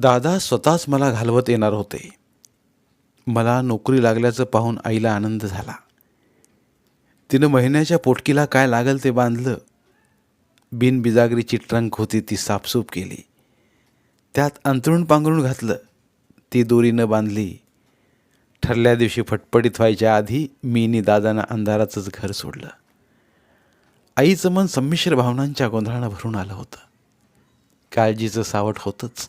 दादा स्वतःच मला घालवत येणार होते. मला नोकरी लागल्याचं पाहून आईला आनंद झाला. तिनं महिन्याच्या पोटकीला काय लागल ते बांधलं. बिनबिजागरीची ट्रंक होती ती साफसूफ केली. त्यात अंतरुण पांघरून घातलं. ती दोरीनं बांधली. ठरल्या दिवशी फटफटीत व्हायच्या आधी मीनी दादानं अंधाराचंच घर सोडलं. आईचं मन संमिश्र भावनांच्या गोंधळानं भरून आलं होतं. काळजीचं सावट होतंच.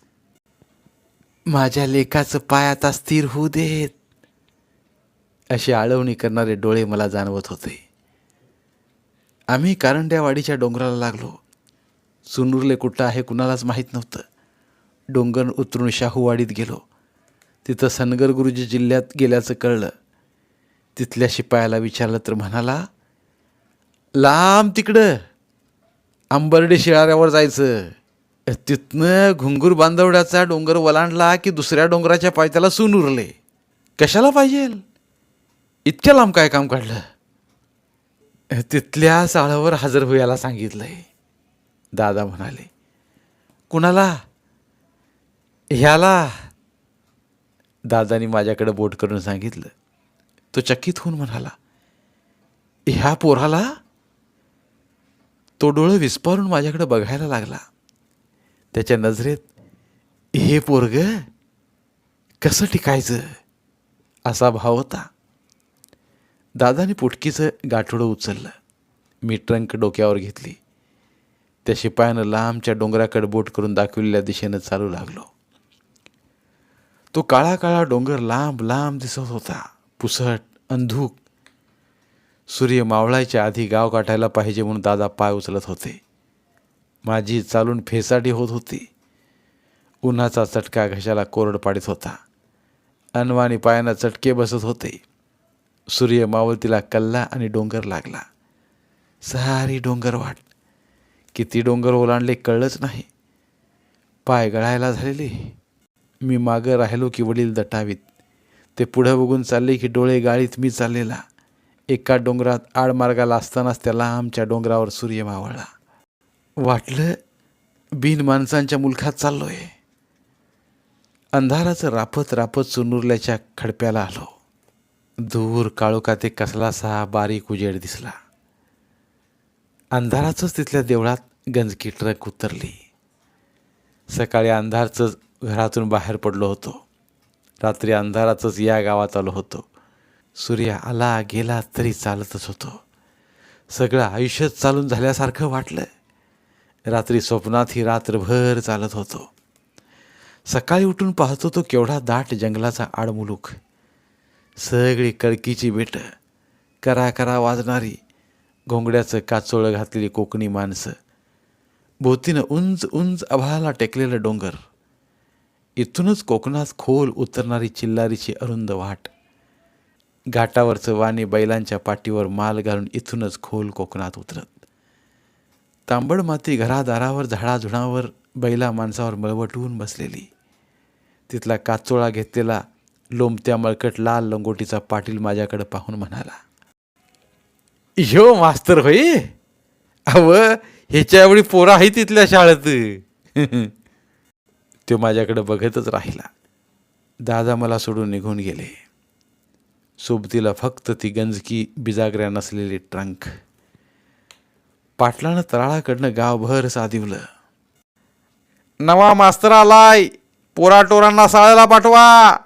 माझ्या लेखाचं पाय आता स्थिर होऊ देत. अशी आळवणी करणारे डोळे मला जाणवत होते. आम्ही कारंड्यावाडीच्या डोंगराला लागलो. सुनुरले कुठं आहे कुणालाच माहीत नव्हतं. डोंगर उतरून शाहूवाडीत गेलो. तिथं सनगर गुरुजी जिल्ह्यात गेल्याचं कळलं. तिथल्या शिपायाला विचारलं तर म्हणाला लांब तिकडं. आंबर्डे शिळाऱ्यावर जायचं. तिथनं घुंगूर बांधवड्याचा डोंगर वलांडला की दुसऱ्या डोंगराच्या पायथ्याला सून उरले. कशाला पाहिजे? इतक्या लांब काय काम काढलं? तिथल्या साळावर हजर होयाला सांगितलंय. दादा म्हणाले कुणाला? ह्याला. दादानी माझ्याकडे बोट करून सांगितलं. तो चकित होऊन म्हणाला ह्या पोराला? तो डोळं विस्पारून माझ्याकडे बघायला लागला. त्याच्या नजरेत हे पोरग कसं टिकायचं? असा भाव होता. दादाने पुटकीचं गाठोडं उचललं. मी ट्रंक डोक्यावर घेतली. त्या शिपायानं लांबच्या डोंगराकडे बोट करून दाखविलेल्या दिशेनं चालू लागलो. तो काळा काळा डोंगर लांब लांब दिसत होता. पुसट अंधूक. सूर्य मावळायच्या आधी गाव गाठायला पाहिजे म्हणून दादा पाय उचलत होते. माझी चालून फेसाडी होत होती. उन्हाचा चटका घशाला कोरड पाडीत होता. अनवाणी पायांना चटके बसत होते. सूर्य मावळतीला कल्ला आणि डोंगर लागला. सारी डोंगर वाट. किती डोंगर ओलांडले कळलंच नाही. पाय गळायला झालेले. मी मागं राहिलो की वडील दटावीत. ते पुढं बघून चालले की डोळे गाळीत मी चाललेला. एका डोंगरात आडमार्गाला असतानाच त्या लांबच्या डोंगरावर सूर्य मावळला. वाटलं बिन माणसांच्या मुलखात चाललो आहे अंधाराचं रापत रापत चुनुरल्याच्या खडप्याला आलो. दूर काळोखात एक कसलासा बारीक उजेड दिसला. अंधाराचंच तिथल्या देवळात गंजकी ट्रक उतरली. सकाळी अंधारचंच घरातून बाहेर पडलो होतो. रात्री अंधाराचंच या गावात आलो होतो. सूर्य आला गेला तरी चालतच होतो. सगळं आयुष्यच चालून झाल्यासारखं वाटलं. रात्री स्वप्नातही रात्रभर चालत होतो. सकाळी उठून पाहतो तो केवढा दाट जंगलाचा आडमुलूक. सगळी कळकीची बेटं करा करा वाजणारी घोंगड्याचं काचोळं घातलेली कोकणी माणसं भोवतीनं उंच उंच आभाळाला टेकलेलं डोंगर. इथूनच कोकणात खोल उतरणारी चिल्लारीची अरुंद वाट. घाटावरचं वाणी बैलांच्या पाठीवर माल घालून इथूनच खोल कोकणात उतरत. तांबड माती घरादारावर झाडाझुडावर बैला माणसावर मळवटवून बसलेली. तिथला काचोळा घेतलेला लोंबत्या मळकट लाल लंगोटीचा पाटील माझ्याकडे पाहून म्हणाला ह्यो मास्तर होय अव ह्याच्या एवढी पोरं आहे तिथल्या शाळेत. तो माझ्याकडे बघतच राहिला. दादा मला सोडून निघून गेले. सोबतीला फक्त ती गंजकी बिजागऱ्या नसलेली ट्रंक पाटलानं तराळाकडनं गावभर साधिवलं. नवा मास्तर आलाय. पोराटोरांना साळायला पाठवा.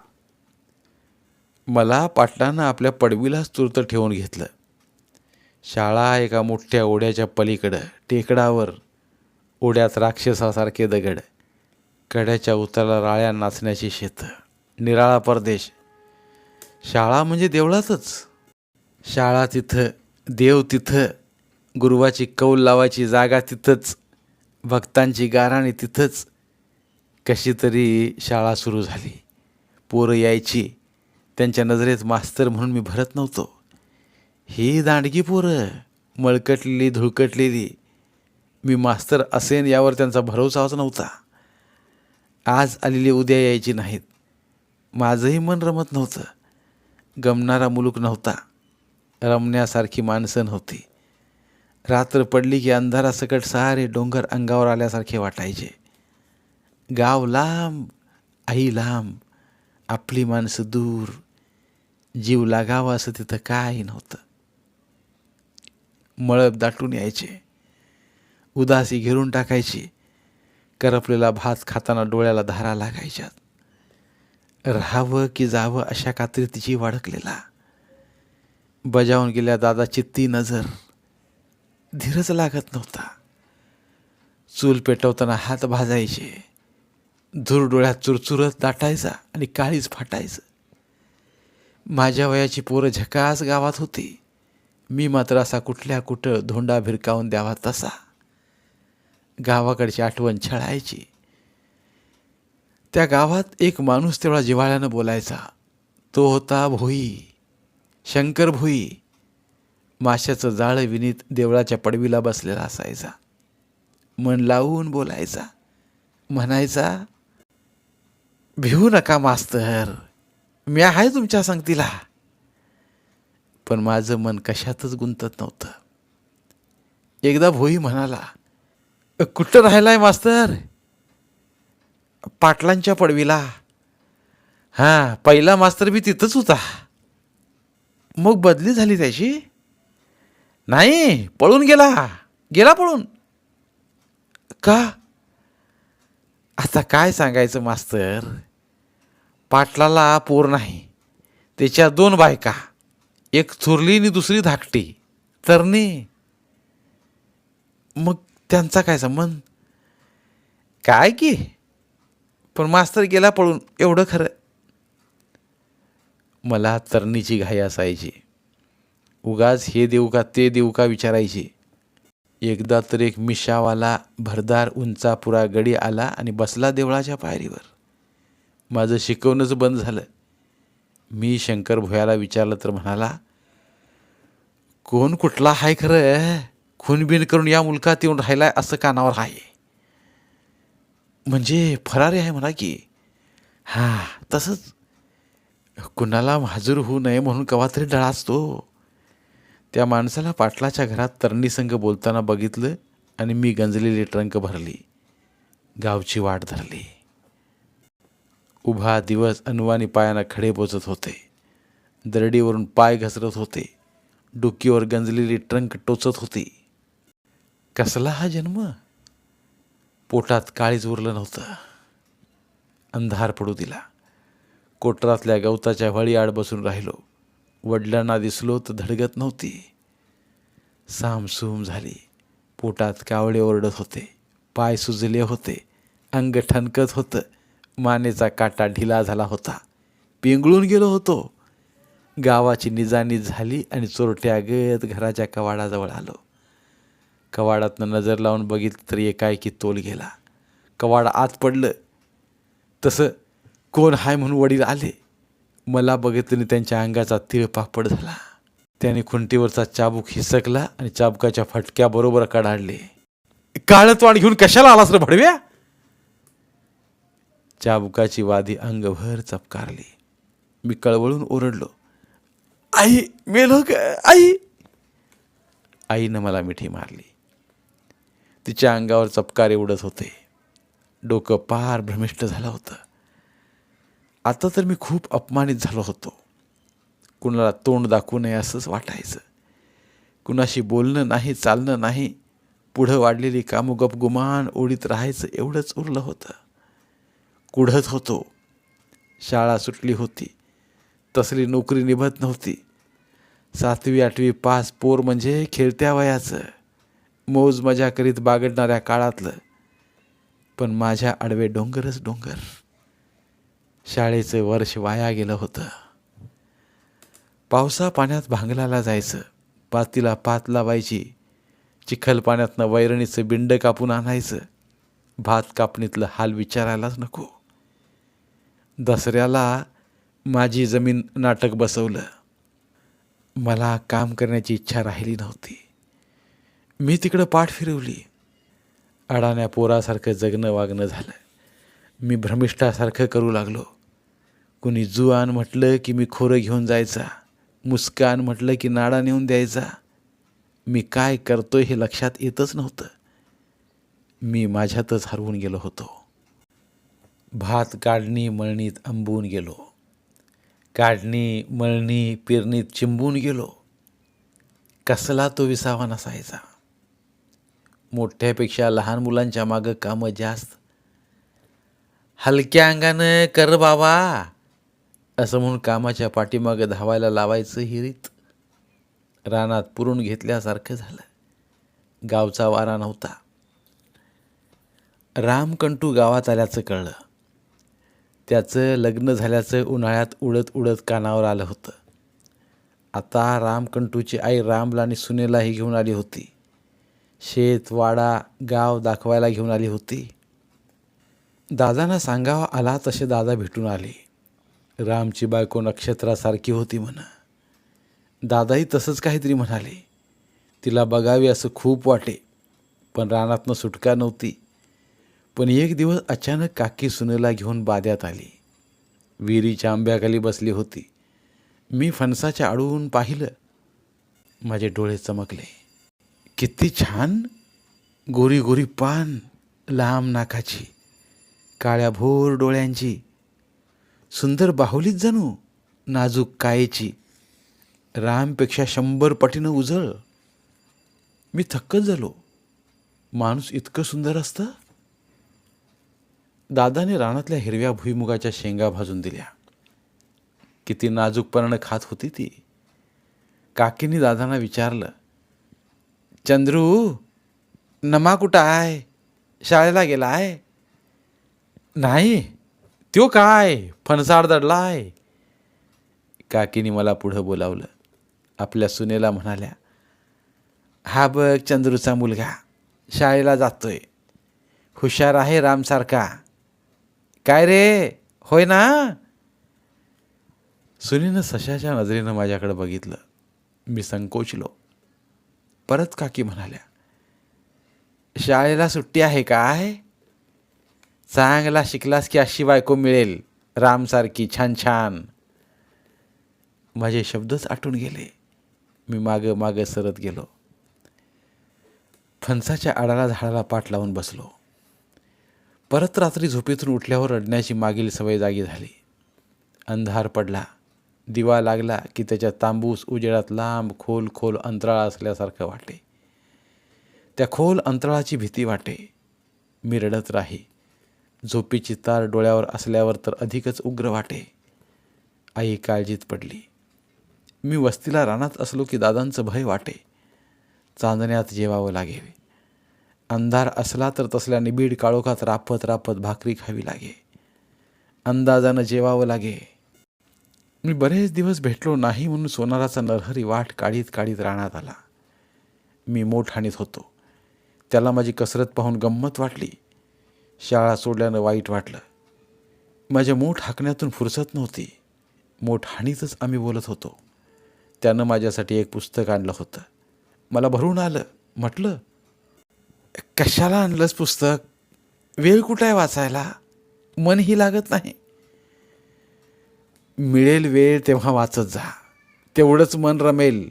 मला पाटलानं आपल्या पडवीलाच तुर्त ठेवून घेतलं. शाळा एका मोठ्या ओढ्याच्या पलीकडं टेकडावर ओढ्यात राक्षसासारखे दगड कड्याच्या उताराला राळ्या नाचण्याची शेतं निराळा परदेश. शाळा म्हणजे देवळातच. शाळा तिथं देव तिथं गुरुवाची कौल लावायची जागा तिथंच भक्तांची गाराणी तिथंच. कशी तरी शाळा सुरू झाली. पोरं यायची. त्यांच्या नजरेत मास्तर म्हणून मी भरत नव्हतो. ही दांडगी पोरं मळकटलेली धुळकटलेली. मी मास्तर असेन यावर त्यांचा भरोसाच नव्हता. आज आलेली उद्या यायची नाहीत. माझंही मन रमत नव्हतं. गमणारा मुलूक नव्हता. रमण्यासारखी माणसं नव्हती. रात्र पडली की अंधारासकट सारे डोंगर अंगावर आल्यासारखे वाटायचे. गाव लांब आई लांब आपली माणसं दूर. जीव लागावा असं तिथं काही नव्हतं. मळब दाटून यायचे. उदासी घेरून टाकायची. करपलेला भात खाताना डोळ्याला धारा लागायच्यात. राहावं की जावं अशा कात्रीत जीव अडकलेला. बजावून गेल्या दादाची ती नजर. धीरच लागत नव्हता. चूल पेटवताना हात भाजायचे. धूर डोळ्यात चुरचुरत दाटायचा आणि काळीच फाटायचं. माझ्या वयाची पोरं झकास गावात होती. मी मात्र असा कुठल्या कुठं धोंडा भिरकावून द्यावा तसा. गावाकडची आठवण छळायची. त्या गावात एक माणूस तेवढा जिव्हाळ्यानं बोलायचा. तो होता भोई. शंकर भोई. माशाचं जाळं विनीत देवळाच्या पडवीला बसलेला असायचा. मन लावून बोलायचा. म्हणायचा भिवू नका मास्तर मी आहे तुमच्या संगतीला. पण माझं मन कशातच गुंतत नव्हतं. एकदा भोई म्हणाला कुठं राहिलाय मास्तर? पाटलांच्या पडवीला. हां पहिला मास्तर बी तिथंच होता. मग बदली झाली त्याची? नाही पळून गेला. गेला पळून. का? आता काय सांगायचं मास्तर? पाटलाला पोर नाही. त्याच्या दोन बायका. एक थुरली आणि दुसरी धाकटी. तरणी. मग त्यांचा काय संबंध? काय की? पण मास्तर गेला पळून. एवढं खरं. मला तरणीची घाई असायची. उगाच हे देऊ का ते देऊ का विचारायचे. एकदा तर एक मिशावाला भरदार उंचापुरा गडी आला आणि बसला देवळाच्या पायरीवर. माझं शिकवणंच बंद झालं. मी शंकर भोयाला विचारलं तर म्हणाला कोण कुठला हाय खरं? खूनबिन करून या मुलकात येऊन राहिलाय असं कानावर आहे. म्हणजे फरारी आहे म्हणा की. हां तसंच. कुणाला हजूर होऊ नये म्हणून कवा तरी डळाच त्या माणसाला पाटलाच्या घरात तरणीसंग बोलताना बघितलं आणि मी गंजलेली ट्रंक भरली. गावची वाट धरली. उभा दिवस अनुवानी पायानं खडे बोचत होते. दरडीवरून पाय घसरत होते. डुकीवर गंजलेली ट्रंक टोचत होती. कसला हा जन्म? पोटात काळीच उरलं नव्हतं. अंधार पडू दिला. कोटरातल्या गवताच्या वळीआड बसून राहिलो. वडिलांना दिसलो तर धडगत नव्हती. सामसूम झाली. पोटात कावळे ओरडत होते. पाय सुजले होते. अंग ठणकत होतं. मानेचा काटा ढिला झाला होता. पिंगळून गेलो होतो. गावाची निजानीज झाली आणि चोरट्या गत घराच्या कवाडाजवळ आलो. कवाडातनं नजर लावून बघितलं तरी एकाएकी तोल गेला. कवाड आत पडलं. तसं कोण हाय म्हणून वडील आले. मला बघितलं त्यांच्या अंगाचा तिळपापड झाला. त्याने खुंटीवरचा चाबूक हिसकला आणि चाबुकाच्या फटक्याबरोबर कडाडले. काळतवाण घेऊन कशाला आलास रे भडव्या? चाबुकाची वादी अंगभर चपकारली. मी कळवळून ओरडलो. आई मेलो का आई! आईनं मला मिठी मारली. तिच्या अंगावर चपकारे उडत होते. डोकं पार भ्रमिष्ट झालं होतं. आता तर मी खूप अपमानित झालो होतो. कुणाला तोंड दाखवू नये असंच वाटायचं. कुणाशी बोलणं नाही चालणं नाही पुढं वाढलेली कामं गपगुमान ओढीत राहायचं एवढंच उरलं होतं. कुढत होतो. शाळा सुटली होती. तसली नोकरी निभत नव्हती. सातवी आठवी पास पोर म्हणजे खेळत्या वयाचं. मौज मजा करीत बागडणाऱ्या काळातलं. पण माझ्या आडवे डोंगरच डोंगर. शाळेचं वर्ष वाया गेलं होतं. पावसा पाण्यात भांगलाला जायचं. पातीला पात लावायची. चिखल पाण्यातनं वैरणीचं बिंड कापून आणायचं. भात कापणीतलं हाल विचारायलाच नको. दसऱ्याला माझी जमीन नाटक बसवलं. मला काम करण्याची इच्छा राहिली नव्हती. मी तिकडं पाठ फिरवली. अडाण्या पोरासारखं जगणं वागणं झालं. मी भ्रमिष्ठासारखं करू लागलो. कुणी जुआन म्हटलं की मी खोरं घेऊन जायचा मुस्कान म्हटलं की नाडा नेऊन द्यायचा. मी काय करतोय हे लक्षात येतच नव्हतं. मी माझ्यातच हरवून गेलो होतो. भात काढणी मळणीत आंबून गेलो. काढणी मळणी पेरणीत चिंबून गेलो. कसला तो विसावा नसायचा. मोठ्यापेक्षा लहान मुलांच्या मागं कामं जास्त. हलक्या अंगानं कर बाबा. असं म्हणून कामाच्या पाठीमागं धावायला लावायचं हिरीत रानात पुरून घेतल्यासारखं झालं. गावचा वारा नव्हता. रामकंटू गावात आल्याचं कळलं. त्याचं लग्न झाल्याचं उन्हाळ्यात उडत उडत कानावर आलं होतं. आता रामकंटूची आई रामला आणि सुनेलाही घेऊन आली होती. शेत वाडा गाव दाखवायला घेऊन आली होती. दादांना सांगावा आला तसे दादा भेटून आले. रामची बायको नक्षत्रासारखी होती म्हणा. दादाही तसंच काहीतरी म्हणाले. तिला बघावी असं खूप वाटे पण रानातनं सुटका नव्हती. पण एक दिवस अचानक काकी सुनेला घेऊन बाद्यात आली. विहिरीच्या आंब्याखाली बसली होती. मी फणसाच्या आडून पाहिलं. माझे डोळे चमकले. किती छान! गोरी गोरी पान लांब नाकाची काळ्या भोर डोळ्यांची. सुंदर बाहुलीत जणू नाजूक कायेची. रामपेक्षा शंभर पटीनं उजळ. मी थक्कच झालो. माणूस इतकं सुंदर असतं? दादाने रानातल्या हिरव्या भुईमुगाच्या शेंगा भाजून दिल्या. किती नाजूकपणानं खात होती ती. काकीनी दादांना विचारलं चंद्रू नमा कुठं आहे? शाळेला गेला आहे नाही. त्यो काय? फणसाड दडलाय. काकीने मला पुढं बोलावलं. आपल्या सुनेला म्हणाल्या हा बघ चंद्रूचा मुलगा शाळेला जातोय. हुशार आहे रामसारखा काय रे? होय ना? सुनीनं सशाच्या नजरेनं माझ्याकडे बघितलं. मी संकोचलो. परत काकी म्हणाल्या शाळेला सुट्टी आहे काय? चांगला शिकलास की अशी बायको मिळेल. रामसारखी छान छान. माझे शब्दच आटून गेले. मी मागं मागं सरत गेलो. फणसाच्या आडाला झाडाला पाठ लावून बसलो. परत रात्री झोपेतून उठल्यावर रडण्याची मागील सवय जागी झाली. अंधार पडला. दिवा लागला की त्याच्या तांबूस उजेडात लांब खोल खोल अंतराळ असल्यासारखं वाटे. त्या खोल अंतराळाची भीती वाटे. मी रडत राही. झोपेची तार डोळ्यावर असल्यावर तर अधिकच उग्र वाटे. आई काळजीत पडली. मी वस्तीला रानात असलो की दादांचं भय वाटे. चांदण्यात जेवावं लागे. अंधार असला तर तसल्या निबीड काळोखात रापत रापत भाकरी खावी लागे. अंदाजानं जेवावं लागे. मी बरेच दिवस भेटलो नाही म्हणून सोनाराचा नरहरी वाट काढीत काढीत रानात आला. मी मोठ हाणीत होतो. त्याला माझी कसरत पाहून गंमत वाटली. शाळा सोडल्यानं वाईट वाटलं. माझ्या मोठ हाकण्यातून फुरसत नव्हती. मोठ हाणीतच आम्ही बोलत होतो. त्यानं माझ्यासाठी एक पुस्तक आणलं होतं. मला भरून आलं. म्हटलं कशाला आणलंस पुस्तक? वेळ कुठं आहे वाचायला? मनही लागत नाही. मिळेल वेळ तेव्हा वाचत जा. तेवढंच मन रमेल.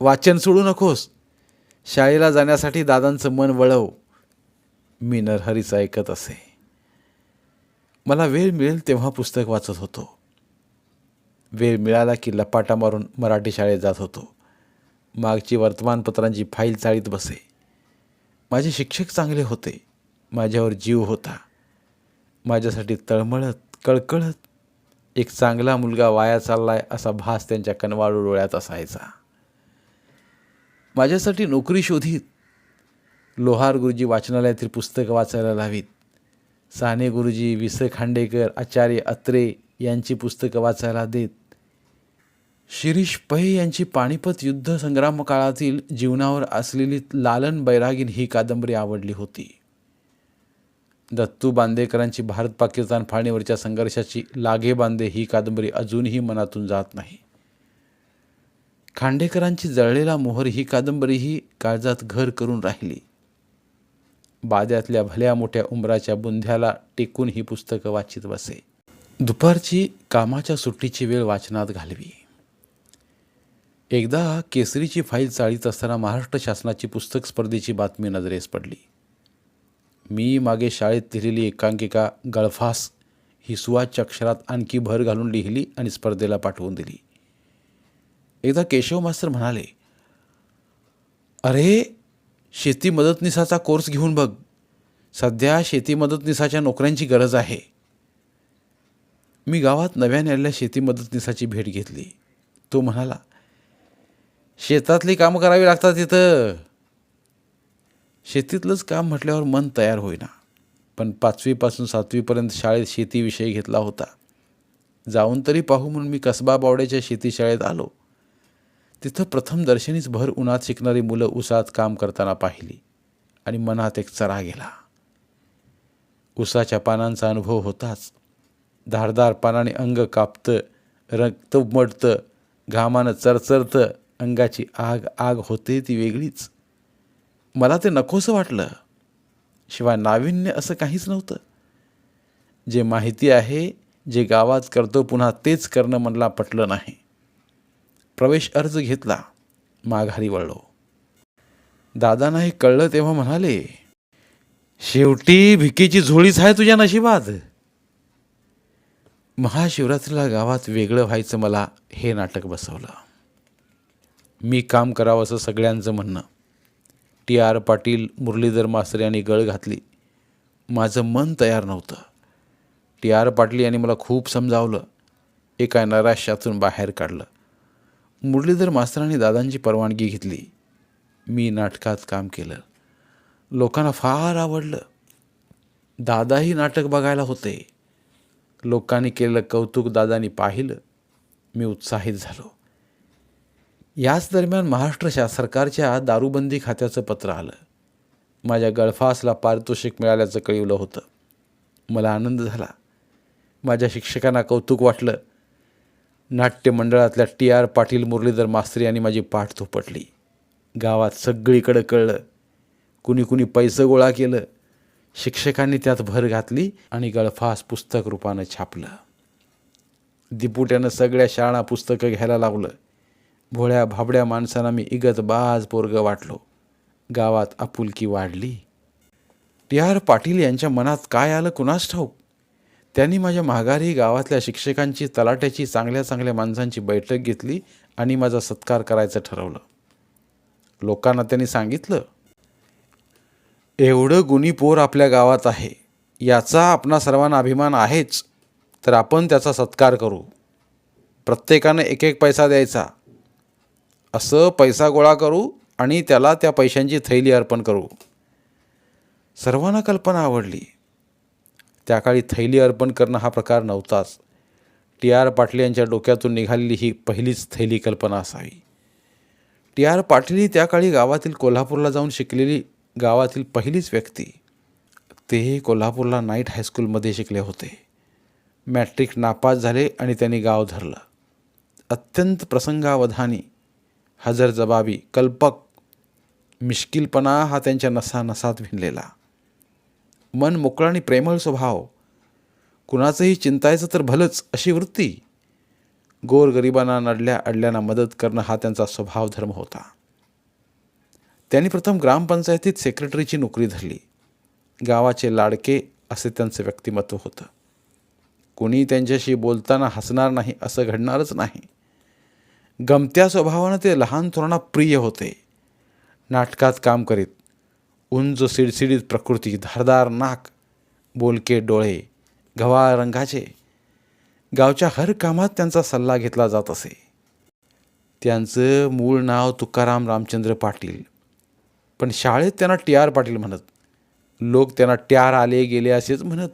वाचन सोडू नकोस. शाळेला जाण्यासाठी दादांचं मन वळव. मी नरहरीचं ऐकत असे. मला वेळ मिळेल तेव्हा पुस्तक वाचत होतो. वेळ मिळाला की लपाटा मारून मराठी शाळेत जात होतो. मागची वर्तमानपत्रांची फाईल चाळीत बसे. माझे शिक्षक चांगले होते. माझ्यावर जीव होता. माझ्यासाठी तळमळत कळकळत एक चांगला मुलगा वाया चाललाय असा भास त्यांच्या कनवाळू डोळ्यात असायचा. माझ्यासाठी नोकरी शोधित लोहार गुरुजी वाचनालयातील पुस्तकं वाचायला लावीत. साने गुरुजी वि स खांडेकर आचार्य अत्रे यांची पुस्तकं वाचायला देत. शिरीष पै यांची पानिपत युद्ध संग्राम काळातील जीवनावर असलेली लालन बैरागीन ही कादंबरी आवडली होती. दत्तू बांदेकरांची भारत पाकिस्तान फाळणीवरच्या संघर्षाची लागे बांधे ही कादंबरी अजूनही मनातून जात नाही. खांडेकरांची जळलेला मोहर ही कादंबरीही काळजात घर करून राहिली. बाद्यातल्या भल्या मोठ्या उंबराच्या बुंध्याला टेकून ही पुस्तकं वाचित बसे. दुपारची कामाच्या सुट्टीची वेळ वाचनात घालवी. एकदा केसरीची फाईल चाळीत असताना महाराष्ट्र शासनाची पुस्तक स्पर्धेची बातमी नजरेस पडली. मी मागे शाळेत लिहिलेली एकांकिका गळफास ही सुवाच्य अक्षरात आणखी भर घालून लिहिली आणि स्पर्धेला पाठवून दिली. एकदा केशव मास्तर म्हणाले अरे शेती मदतनिसाचा कोर्स घेऊन बघ. सध्या शेती मदतनिसाच्या नोकऱ्यांची गरज आहे. मी गावात नव्याने आलेल्या शेती मदतनिसाची भेट घेतली. तो म्हणाला शेतातली कामं करावी लागतात तिथं. शेतीतलंच काम म्हटल्यावर मन तयार होईना. पण पाचवीपासून सातवीपर्यंत शाळेत शेतीविषयी घेतला होता. जाऊन तरी पाहू म्हणून मी कसबा बावड्याच्या शेतीशाळेत आलो. तिथं प्रथम दर्शनीच भर उन्हात शिकणारी मुलं उसात काम करताना पाहिली आणि मनात एक चरा गेला. उसाच्या पानांचा अनुभव होताच. धारदार पानाने अंग कापतं रक्त उमटतं घामानं चरचरतं अंगाची आग आग होते ती वेगळीच. मला ते नकोसं वाटलं. शिवाय नाविन्य असं काहीच नव्हतं. जे माहिती आहे जे गावात करतो पुन्हा तेच करणं मला पटलं नाही. प्रवेश अर्ज घेतला. माघारी वळलो. दादांना हे कळलं तेव्हा म्हणाले शेवटी भिकेची झोळीच आहे तुझ्या नशिबात. महाशिवरात्रीला गावात वेगळं व्हायचं मला हे नाटक बसवलं. मी काम करावं असं सगळ्यांचं म्हणणं. टी आर पाटील मुरलीधर मास्तर यांनी गळ घातली. माझं मन तयार नव्हतं. टी आर पाटील यांनी मला खूप समजावलं. एका नैराश्यातून बाहेर काढलं. मुरलीधर मास्तरांनी दादांची परवानगी घेतली. मी नाटकात काम केलं. लोकांना फार आवडलं. दादाही नाटक बघायला होते. लोकांनी केलेलं कौतुक दादांनी पाहिलं. मी उत्साहित झालो. याच दरम्यान महाराष्ट्र शा सरकारच्या दारूबंदी खात्याचं पत्र आलं. माझ्या गळफासला पारितोषिक मिळाल्याचं कळवलं होतं. मला आनंद झाला. माझ्या शिक्षकांना कौतुक वाटलं. नाट्यमंडळातल्या टी आर पाटील मुरलीधर मास्त्री यांनी माझी पाठ थोपटली. गावात सगळीकडं कळलं. कुणी कुणी पैसं गोळा केलं. शिक्षकांनी त्यात भर घातली आणि गळफास पुस्तक रूपानं छापलं. दिपुट्यानं सगळ्या शाळा पुस्तकं घ्यायला लावलं. भोळ्या भाबड्या माणसांना मी इगत बाज पोरग वाटलो. गावात आपुलकी वाढली. टी आर पाटील यांच्या मनात काय आलं कुणास ठाऊक? त्यांनी माझ्या माघारी गावातल्या शिक्षकांची तलाट्याची चांगल्या चांगल्या माणसांची बैठक घेतली आणि माझा सत्कार करायचं ठरवलं. लोकांना त्यांनी सांगितलं एवढं गुणी पोर आपल्या गावात आहे याचा आपणा सर्वांना अभिमान आहेच तर आपण त्याचा सत्कार करू. प्रत्येकानं एक एक पैसा द्यायचा. असं पैसा गोळा करू आणि त्याला त्या पैशांची थैली अर्पण करू. सर्वांना कल्पना आवडली. त्या काळी थैली अर्पण करणं हा प्रकार नव्हताच. टी आर पाटील यांच्या डोक्यातून निघालेली ही पहिलीच थैली कल्पना असावी. टी आर पाटील ही त्या काळी गावातील कोल्हापूरला जाऊन शिकलेली गावातील पहिलीच व्यक्ती. तेही कोल्हापूरला नाईट हायस्कूलमध्ये शिकले होते. मॅट्रिक नापास झाले आणि त्यांनी गाव धरलं. अत्यंत प्रसंगावधानी हजरजबाबी कल्पक मिश्किलपणा हा त्यांच्या नसानसात भिनलेला. मन मोकळं आणि प्रेमळ स्वभाव. कुणाचंही चिंतायचं तर भलंच अशी वृत्ती. गोरगरिबांना नडल्या अडल्यांना मदत करणं हा त्यांचा स्वभाव धर्म होता. त्यांनी प्रथम ग्रामपंचायतीत सेक्रेटरीची नोकरी धरली. गावाचे लाडके असे त्यांचं व्यक्तिमत्व होतं. कोणी त्यांच्याशी बोलताना हसणार नाही असं घडणारच नाही. गमत्या स्वभावानं ते लहान थोरांना प्रिय होते. नाटकात काम करीत उंच सिडसिडीत प्रकृती धारदार नाक बोलके डोळे गव्हाळ रंगाचे. गावच्या हर कामात त्यांचा सल्ला घेतला जात असे. त्यांचं मूळ नाव तुकाराम रामचंद्र पाटील. पण शाळेत त्यांना टी आर पाटील म्हणत लोक त्यांना ट्यार आले गेले असेच म्हणत.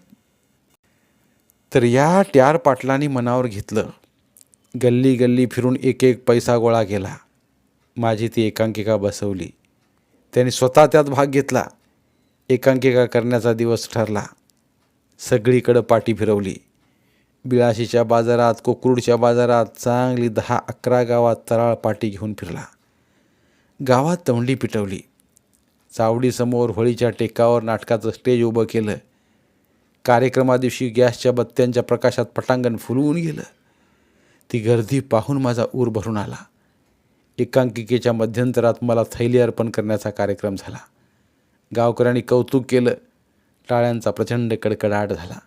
तर या ट्यार पाटलांनी मनावर घेतलं. गल्ली गल्ली फिरून एक एक पैसा गोळा केला. माझी ती एकांकिका बसवली. त्यांनी स्वतः त्यात भाग घेतला. एकांकिका करण्याचा दिवस ठरला. सगळीकडं पाठी फिरवली. बिळाशीच्या बाजारात कोकरूडच्या बाजारात चांगली दहा अकरा गावात तराळ पाठी घेऊन फिरला. गावात तोंडी पिटवली. चावडीसमोर होळीच्या टेकावर नाटकाचं स्टेज उभं केलं. कार्यक्रमादिवशी गॅसच्या बत्त्यांच्या प्रकाशात पटांगण फुलवून गेलं. ती गर्दी पाहून माझा ऊर भरून आला. एकांकिकेच्या मध्यंतरात मला थैली अर्पण करण्याचा कार्यक्रम झाला. गावकऱ्यांनी कौतुक केलं. टाळ्यांचा प्रचंड कडकडाट झाला.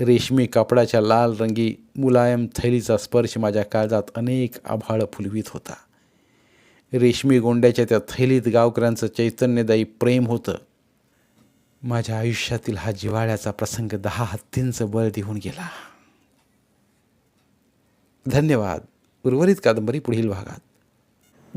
रेशमी कापडाच्या लाल रंगी मुलायम थैलीचा स्पर्श माझ्या काळजात अनेक आभाळ फुलवीत होता. रेशमी गोंड्याच्या त्या थैलीत गावकऱ्यांचं चैतन्यदायी प्रेम होतं. माझ्या आयुष्यातील हा जिवाळ्याचा प्रसंग दहा हत्तींचं बळ देऊन गेला. धन्यवाद. उर्वरित कादंबरी पुढील भागात.